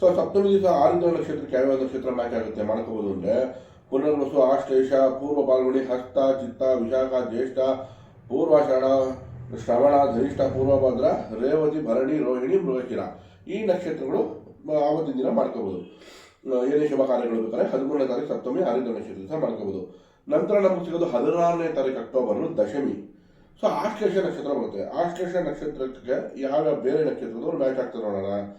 So ಸಪ್ತಮಿ ದಿವಸ ಆರಿದ್ರ ನಕ್ಷತ್ರಕ್ಕೆ ಯಾವ್ಯಾವ ನಕ್ಷತ್ರ ಮ್ಯಾಚ್ ಆಗುತ್ತೆ ಮಾಡ್ಕೋಬಹುದು ಅಂದ್ರೆ. ಪುನರ್ವಸು, ಆಶ್ಲೇಷ, ಪೂರ್ವ ಪಾಲ್ಗುಣಿ ಹಸ್ತ, ಚಿತ್ತ, ವಿಶಾಖ, ಜ್ಯೇಷ್ಠ ಪೂರ್ವಾಷಾಢ ಶ್ರವಣ ಧನಿಷ್ಠ ಪೂರ್ವಭದ್ರ, ರೇವತಿ, ಭರಣಿ, ರೋಹಿಣಿ, ಮೃಗಶಿರ. ಈ ನಕ್ಷತ್ರಗಳು ಆವತ್ತಿನ ದಿನ ಮಾಡ್ಕೋಬಹುದು ಏನೇ ಶುಭ ಕಾರ್ಯಗಳು ಬೇಕಾದ್ರೆ ಹದಿಮೂರನೇ ತಾರೀಕು ಸಪ್ತಮಿ ಆರಿದ್ರ ನಕ್ಷತ್ರ ದಿವಸ ಮಾಡ್ಕೋಬಹುದು ನಂತರ ನಮಗೆ ಸಿಗೋದು ಹದಿನಾರನೇ ತಾರೀಕು ಅಕ್ಟೋಬರ್, ದಶಮಿ. ಸೊ, ಆಶ್ಲೇಷ ನಕ್ಷತ್ರ ಬರುತ್ತೆ. ಆಶ್ಲೇಷ ನಕ್ಷತ್ರಕ್ಕೆ ಯಾವ ಬೇರೆ ನಕ್ಷತ್ರದವರು ಮ್ಯಾಚ್ ಆಗ್ತಾರೆ ನೋಡೋಣ.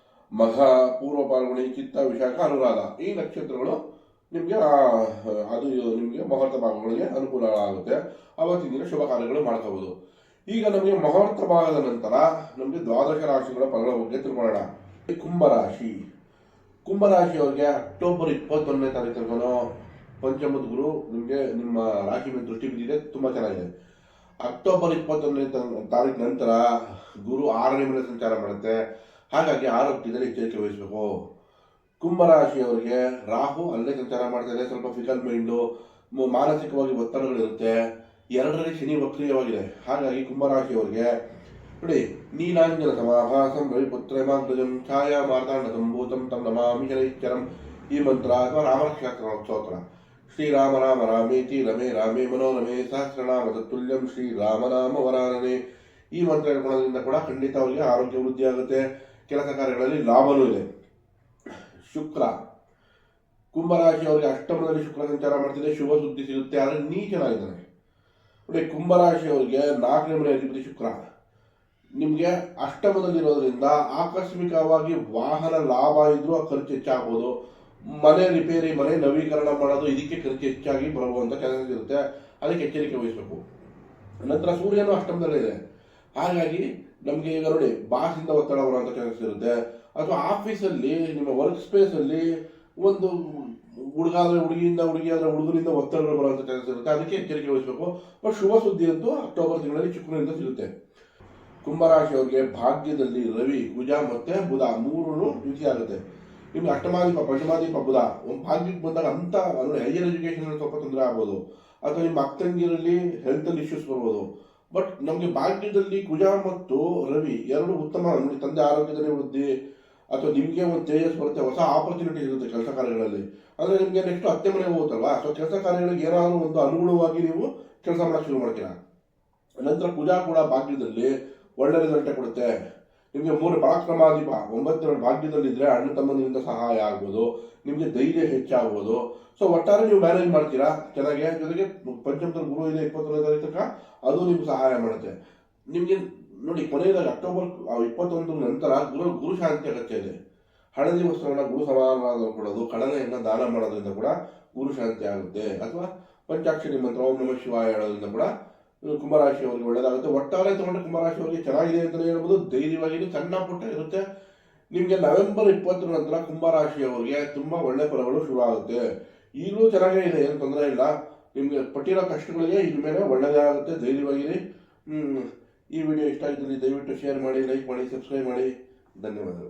ಮಘ ಪೂರ್ವ ಪಾಲ್ಗುಣಿ ಚಿತ್ತ ವಿಶಾಖ ಅನುರಾಧ. ಈ ನಕ್ಷತ್ರಗಳು ನಿಮಗೆ ಅದು ನಿಮಗೆ ಮುಹೂರ್ತ ಭಾಗಗಳಿಗೆ ಅನುಕೂಲ ಆಗುತ್ತೆ ಅವತ್ತಿನ ದಿನ ಶುಭ ಕಾರ್ಯಗಳು ಮಾಡ್ಕೋಬಹುದು ಈಗ ನಮಗೆ ಮುಹೂರ್ತ ಭಾಗದ ನಂತರ ನಮಗೆ ದ್ವಾದಶ ರಾಶಿಗಳ ಫಲಗಳ ಬಗ್ಗೆ ತಿಳ್ಕೊಳ್ಳೋಣ. ಕುಂಭರಾಶಿ ಕುಂಭರಾಶಿಯವರಿಗೆ ಅಕ್ಟೋಬರ್ ಇಪ್ಪತ್ತೊಂದನೇ ತಾರೀಕು ಪಂಚಮದ ಗುರು ನಿಮಗೆ ನಿಮ್ಮ ರಾಶಿ ಮೇಲೆ ದೃಷ್ಟಿ ಬಿದ್ದಿದೆ, ತುಂಬ ಚೆನ್ನಾಗಿದೆ. ಅಕ್ಟೋಬರ್ ಇಪ್ಪತ್ತೊಂದನೇ ತಾರೀಕು ನಂತರ ಗುರು ಆರನೇ ಮನೆ ಸಂಚಾರ ಮಾಡುತ್ತೆ. ಹಾಗಾಗಿ ಆರೋಗ್ಯದಲ್ಲಿ ಎಚ್ಚರಿಕೆ ವಹಿಸಬೇಕು. ಕುಂಭರಾಶಿಯವರಿಗೆ ರಾಹು ಅಲ್ಲೇ ಸಂಚಾರ ಮಾಡ್ತಾ ಇದೆ. ಸ್ವಲ್ಪ ಫಿಕಲ್ ಮೈಂಡು ಮಾನಸಿಕವಾಗಿ ಒತ್ತಡಗಳಿರುತ್ತೆ. ಎರಡರಲ್ಲಿ ಶನಿ ವಕ್ರೀಯವಾಗಿದೆ. ಹಾಗಾಗಿ ಕುಂಭರಾಶಿಯವರಿಗೆ, ನೋಡಿ, ನೀಲಾಂಜನ ಸಮಾಭಾಸಂ ರವಿಪುತ್ರಮಾಗ್ರಜಂ ಛಾಯಾ ಮಾರ್ತಾಂಡ ಸಂಭೂತಂ ತಮ್ಮ ನಮಾಮಿ ಶನೈಶ್ಚರಂ ಈ ಮಂತ್ರ ಅಥವಾ ರಾಮರಕ್ಷಾಸ್ತ್ರ ಸ್ತೋತ್ರ ಶ್ರೀರಾಮ ರಾಮ ರಾಮೇತಿ ರಮೇ ರಾಮೇ ಮನೋರಮೇ ಸಹಸ್ರನಾಮ ತತ್ತುಲ್ಯಂ ಶ್ರೀರಾಮನಾಮ ವರಾರನೇ ಈ ಮಂತ್ರ ಹೇಳ್ಕೊಳ್ಳೋದ್ರಿಂದ ಕೂಡ ಖಂಡಿತ ಅವರಿಗೆ ಆರೋಗ್ಯ ವೃದ್ಧಿ ಆಗುತ್ತೆ ಕೆಲಸ ಕಾರ್ಯಗಳಲ್ಲಿ ಲಾಭನೂ ಇದೆ. ಶುಕ್ರ. ಕುಂಭರಾಶಿಯವರಿಗೆ ಅಷ್ಟಮದಲ್ಲಿ ಶುಕ್ರ ಸಂಚಾರ ಮಾಡ್ತಿದೆ, ಶುಭ ಸುದ್ದಿ ಸಿಗುತ್ತೆ, ಆದರೆ ನೀಚನಾಗಿದ್ದಾನೆ ನೋಡಿ ಕುಂಭರಾಶಿಯವರಿಗೆ ನಾಲ್ಕನೇ ಮನೆ ಅಧಿಪತಿ ಶುಕ್ರ. ನಿಮಗೆ ಅಷ್ಟಮದಲ್ಲಿರೋದ್ರಿಂದ ಆಕಸ್ಮಿಕವಾಗಿ ವಾಹನ ಲಾಭ ಇದ್ರೂ ಆ ಖರ್ಚು ಹೆಚ್ಚಾಗ್ಬೋದು. ಮನೆ ರಿಪೇರಿ, ಮನೆ ನವೀಕರಣ ಮಾಡೋದು ಇದಕ್ಕೆ ಖರ್ಚು ಹೆಚ್ಚಾಗಿ ಬರುವಂಥ ಚಾನ್ಸಸ್ ಇರುತ್ತೆ ಅದಕ್ಕೆ ಎಚ್ಚರಿಕೆ ವಹಿಸಬೇಕು. ನಂತರ ಸೂರ್ಯನು ಅಷ್ಟಮದಲ್ಲಿದೆ. ಹಾಗಾಗಿ ನಮಗೆ ಈಗ ನೋಡಿ ಬಾಸಿಂದ ಒತ್ತಡ ಬರುವಂಥ ಚಾನ್ಸ್ ಇರುತ್ತೆ ಅಥವಾ ಆಫೀಸಲ್ಲಿ ನಿಮ್ಮ ವರ್ಕ್ ಸ್ಪೇಸಲ್ಲಿ ಒಂದು ಹುಡುಗ ಆದರೆ ಹುಡುಗಿಯಿಂದ ಹುಡುಗಿ ಆದರೆ ಹುಡುಗರಿಂದ ಒತ್ತಡಗಳು ಬರುವಂಥ ಚಾನ್ಸ್ ಇರುತ್ತೆ ಅದಕ್ಕೆ ಎಚ್ಚರಿಕೆ ವಹಿಸಬೇಕು. ಬಟ್ ಶುಭ ಸುದ್ದಿ ಅಂತೂ ಅಕ್ಟೋಬರ್ ತಿಂಗಳಲ್ಲಿ ಶುಕ್ರನಿಂದ ಸಿಗುತ್ತೆ. ಕುಂಭರಾಶಿಯವರಿಗೆ ಭಾಗ್ಯದಲ್ಲಿ ರವಿ ಕುಜ ಮತ್ತೆ ಬುಧ ಮೂರು ಯುತಿ ಆಗುತ್ತೆ. ನಿಮ್ಗೆ ಅಷ್ಟಮಾದೀಪ, ಪಂಚಮಾದೀಪ ಬುಧ, ಒಂದು ಭಾಗ್ಯಕ್ಕೆ ಬಂದಾಗ ಅಂತ ಅಂದ್ರೆ ಹೈಯರ್ ಎಜುಕೇಷನ್ ಸ್ವಲ್ಪ ತೊಂದರೆ ಆಗ್ಬೋದು. ಅಥವಾ ನಿಮ್ಮ ಅಕ್ಕಂಗಿರಲ್ಲಿ ಹೆಲ್ತ್ ಇಶ್ಯೂಸ್ ಬರ್ಬೋದು. ಬಟ್ ನಮಗೆ ಭಾಗ್ಯದಲ್ಲಿ ಕುಜ ಮತ್ತು ರವಿ ಎರಡು ಉತ್ತಮ ನಮಗೆ ತಂದೆ ಆರೋಗ್ಯದಲ್ಲಿ ವೃದ್ಧಿ ಅಥವಾ ನಿಮಗೆ ಒಂದು ತೇಜಸ್ ಬರುತ್ತೆ, ಹೊಸ ಆಪರ್ಚುನಿಟಿ ಇರುತ್ತೆ ಕೆಲಸ ಕಾರ್ಯಗಳಲ್ಲಿ. ಅಂದರೆ ನಿಮಗೆ ನೆಕ್ಸ್ಟ್ ಹತ್ತೆ ಮನೆ ಹೋಗುತ್ತಲ್ವಾ? ಸೊ ಕೆಲಸ ಕಾರ್ಯಗಳಿಗೆ ಏನಾದರೂ ಒಂದು ಅನುಗುಣವಾಗಿ ನೀವು ಕೆಲಸ ಮಾಡೋಕ್ಕೆ ಶುರು ಮಾಡ್ತೀರಾ? ನಂತರ ಕುಜಾ ಕೂಡ ಭಾಗ್ಯದಲ್ಲಿ ಒಳ್ಳೆ ರಿಸಲ್ಟೇ ಕೊಡುತ್ತೆ. ನಿಮಗೆ ಮೂರು ಪರಾಕ್ರಮಾಧಿಪ ಒಂಬತ್ತೆರಡು ಭಾಗ್ಯದಲ್ಲಿದ್ದರೆ ಅಣ್ಣ ತಮ್ಮನಿಂದ ಸಹಾಯ ಆಗ್ಬೋದು, ನಿಮಗೆ ಧೈರ್ಯ ಹೆಚ್ಚಾಗ್ಬೋದು. ಸೊ ಒಟ್ಟಾರೆ ನೀವು ಮ್ಯಾನೇಜ್ ಮಾಡ್ತೀರಾ? ಚೆನ್ನಾಗಿ? ಜೊತೆಗೆ ಪಂಚಮತರ ಗುರು ಇದೆ, ಇಪ್ಪತ್ತೊಂದನೇ ತಾರೀಕು ತನಕ ಅದು ನಿಮ್ಗೆ ಸಹಾಯ ಮಾಡುತ್ತೆ. ನಿಮಗೆ ನೋಡಿ, ಕೊನೆಯದಾಗಿ ಅಕ್ಟೋಬರ್ ಇಪ್ಪತ್ತೊಂದು ನಂತರ ಗುರು ಗುರು ಶಾಂತಿ ಅಗತ್ಯ ಇದೆ ಹಳದಿ ವಸ್ತ್ರಗಳನ್ನ ಗುರು ಸಮಾನ ಕೊಡೋದು, ಕಡಲೆಯನ್ನು ದಾನ ಮಾಡೋದ್ರಿಂದ ಕೂಡ ಗುರು ಶಾಂತಿ ಆಗುತ್ತೆ. ಅಥವಾ ಪಂಚಾಕ್ಷರಿ ಮಂತ್ರ, ಓಂ ನಮಃ ಶಿವಾಯ ಹೇಳೋದ್ರಿಂದ ಕೂಡ ಕುಂಭರಾಶಿಯವರಿಗೆ ಒಳ್ಳೆಯದಾಗುತ್ತೆ ಒಟ್ಟಾರೆ ತಗೊಂಡ್ರೆ ಕುಂಭರಾಶಿಯವರಿಗೆ ಚೆನ್ನಾಗಿದೆ ಅಂತಲೇ ಹೇಳ್ಬೋದು. ಧೈರ್ಯವಾಗಿ ಸಣ್ಣ ಪುಟ್ಟ ಇರುತ್ತೆ. ನಿಮಗೆ ನವೆಂಬರ್ ಇಪ್ಪತ್ತರ ನಂತರ ಕುಂಭರಾಶಿಯವರಿಗೆ ತುಂಬ ಒಳ್ಳೆ ಫಲಗಳು ಶುರು ಆಗುತ್ತೆ. ಈಗಲೂ ಚೆನ್ನಾಗೇ ಇದೆ. ಏನು ತೊಂದರೆ ಇಲ್ಲ. ನಿಮಗೆ ಪಟ್ಟಿರೋ ಕಷ್ಟಗಳಿಗೆ ಮೇಲೆ ಒಳ್ಳೆಯದೇ ಆಗುತ್ತೆ. ಧೈರ್ಯವಾಗಿರಿ. ಈ ವಿಡಿಯೋ ಇಷ್ಟ ಆಗಿದ್ದಲ್ಲಿ ದಯವಿಟ್ಟು ಶೇರ್ ಮಾಡಿ, ಲೈಕ್ ಮಾಡಿ, ಸಬ್ಸ್ಕ್ರೈಬ್ ಮಾಡಿ. ಧನ್ಯವಾದಗಳು.